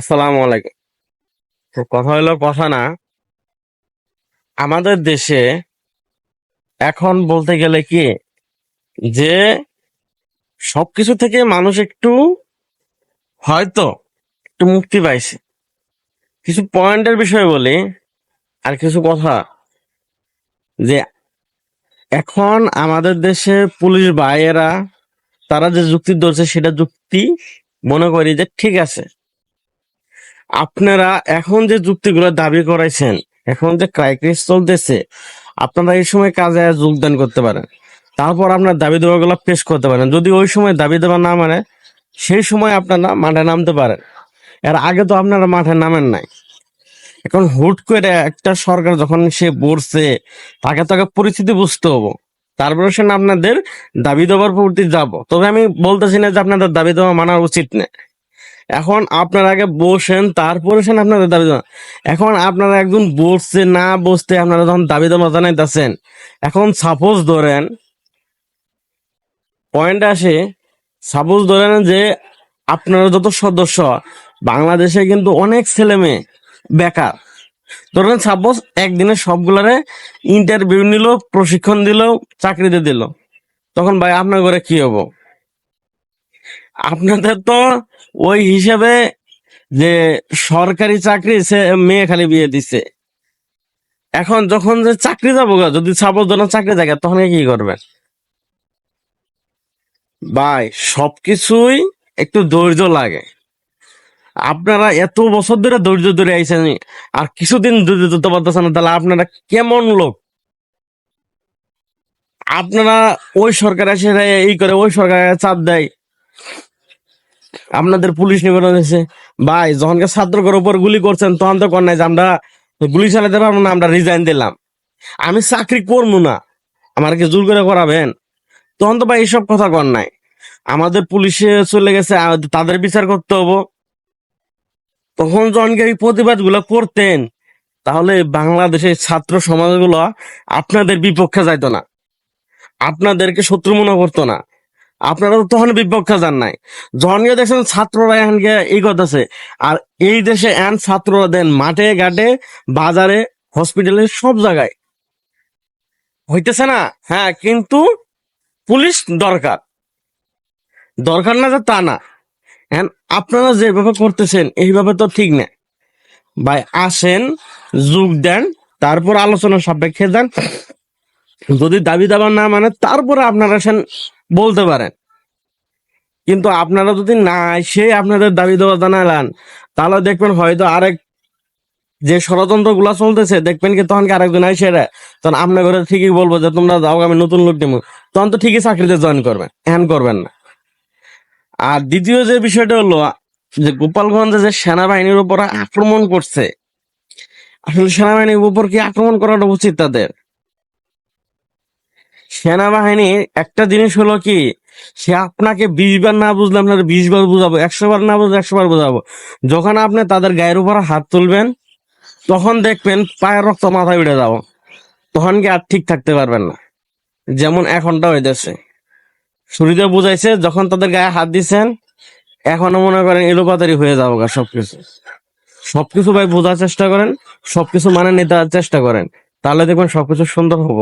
আসসালামু আলাইকুম। কথা হলো কথা না, আমাদের দেশে এখন বলতে গেলে কি যে সবকিছু থেকে মানুষ একটু হয়তো একটু মুক্তি পাইছে। কিছু পয়েন্টের বিষয়ে বলি, আর কিছু কথা যে এখন আমাদের দেশে পুলিশ ভাইয়েরা, তারা যে যুক্তি ধরছে, সেটা যুক্তি মনে করি যে ঠিক আছে। আপনারা এখন যে যুক্তিগুলো দাবি করাইছেন, এখন যে ক্রাইক্রিস চলতেছে, আপনারা এই সময় কাজে যোগদান করতে পারেন। তারপর আপনার দাবি দেওয়াগুলো পেশ করতে পারেন। যদি ওই সময় দাবি দেওয়া না মানে সেই সময় আপনারা মাঠে নামতে পারেন। এর আগে তো আপনারা মাঠে নামেন নাই। এখন হুট করে একটা সরকার যখন সে বলছে তাকে তাকে পরিস্থিতি বুঝতে হব। তারপরে সে আপনাদের দাবি দেওয়ার প্রতি যাব। তবে আমি বলতেছি না যে আপনাদের দাবি দেওয়া মানা উচিত না। এখন আপনারা আগে বসেন, তারপরে সেন আপনাদের দাবি দেওয়া এখন আপনারা একজন বসছে, না বসতে আপনারা যখন দাবি দেওয়া জানাইতেছেন, এখন সাপোজ ধরেন পয়েন্ট আসে সাপোজ ধরেন যে আপনারা যত সদস্য, বাংলাদেশে কিন্তু অনেক ছেলে মেয়ে বেকার। ধরেন সাপোজ একদিনে সবগুলারে ইন্টারভিউ নিল, প্রশিক্ষণ দিল, চাকরিতে দিল। তখন ভাই আপনার ঘরে কি হব? আপনাদের তো ওই হিসেবে যে সরকারি চাকরি সে মেয়ে খালি বিয়ে দিছে। এখন যখন যে চাকরি যাব যদি সাপোজ ধরেন চাকরি জায়গা তখন কি করবেন? ভাই, সবকিছুই একটু ধৈর্য লাগে। আপনারা এত বছর ধরে ধৈর্য ধরে আইছেন, আর কিছুদিন ধৈর্য ধরতে পারতেছেন তাহলে আপনারা কেমন লোক? আপনারা ওই সরকার এসে এই করে, ওই সরকার চাপ দেয়। আপনাদের পুলিশ নিবেদন হয়েছে। ভাই, যখনকে ছাত্রকের উপর গুলি করছেন, তখন তো কর নাই যে আমরা গুলি চালাতে পারব না, আমরা রিজাইন দিলাম। আমি চাকরি করব না আমার কি জোর করে করাবেন। তখন তো ভাই এইসব কথা কর নাই। আমাদের পুলিশে চলে গেছে তাদের বিচার করতে হব। তখন যখন এই প্রতিবাদগুলো করতেন, তাহলে বাংলাদেশের ছাত্র সমাজগুলো আপনাদের বিপক্ষে যাইতো না। আপনাদেরকে শত্রু মনে করতো না। আপনারা তখন বিপক্ষে যান নাই। যখন দেখছেন ছাত্ররা এখন গিয়ে এই আর এই দেশে এন ছাত্ররা দেন মাঠে, ঘাটে, বাজারে, হসপিটালে, সব জায়গায়। হইতেছে না? হ্যাঁ কিন্তু পুলিশ দরকার। দরকার না যে তা না। এখন আপনারা যেভাবে করতেছেন, এইভাবে তো ঠিক না। ভাই, আসেন, যোগ দেন, তারপর আলোচনা সাপেক্ষে দেন যদি দাবি দাবা না মানে তারপরে আপনারা আসেন বলতে পারেন। কিন্তু আপনারা যদি না এসে আপনাদের দাবি দেওয়া জানালেন, তাহলে দেখবেন হয়তো আরেক যে ষড়যন্ত্রগুলা চলতেছে, দেখবেন কি তখন আরেকজন আইসে তখন আপনার ঘরে ঠিকই বলব যে তোমরা যাও আমি নতুন লোক দিব তখন তো ঠিকই চাকরিতে জয়েন করবেন এখন করবেন না। আর দ্বিতীয় যে বিষয়টা হলো, যে গোপালগঞ্জে যে সেনাবাহিনীর উপর আক্রমণ করছে, আসলে সেনাবাহিনীর উপর কি আক্রমণ করাটা উচিত তাদের? সেনাবাহিনী, একটা জিনিস হলো কি, সে আপনাকে বিশ বার না বুঝলে আপনার বিশ বার বুঝাবো, একশো বার না বুঝলে একশো বার বুঝাবো। যখন আপনি তাদের গায়ের উপর হাত তুলবেন, তখন দেখবেন পায়ের রক্ত মাথায় উঠে যাব। তখন কি আর ঠিক থাকতে পারবেন না। যেমন এখনটা হইতেছে। শুরুতে বুঝাইছে, যখন তাদের গায়ে হাত দিছেন, এখনও মনে করেন এলোপাতারি হয়ে যাব গা সবকিছু। সবকিছু ভাই বোঝার চেষ্টা করেন, সবকিছু মানে নিতে চেষ্টা করেন। তাহলে দেখবেন সবকিছু সুন্দর হব।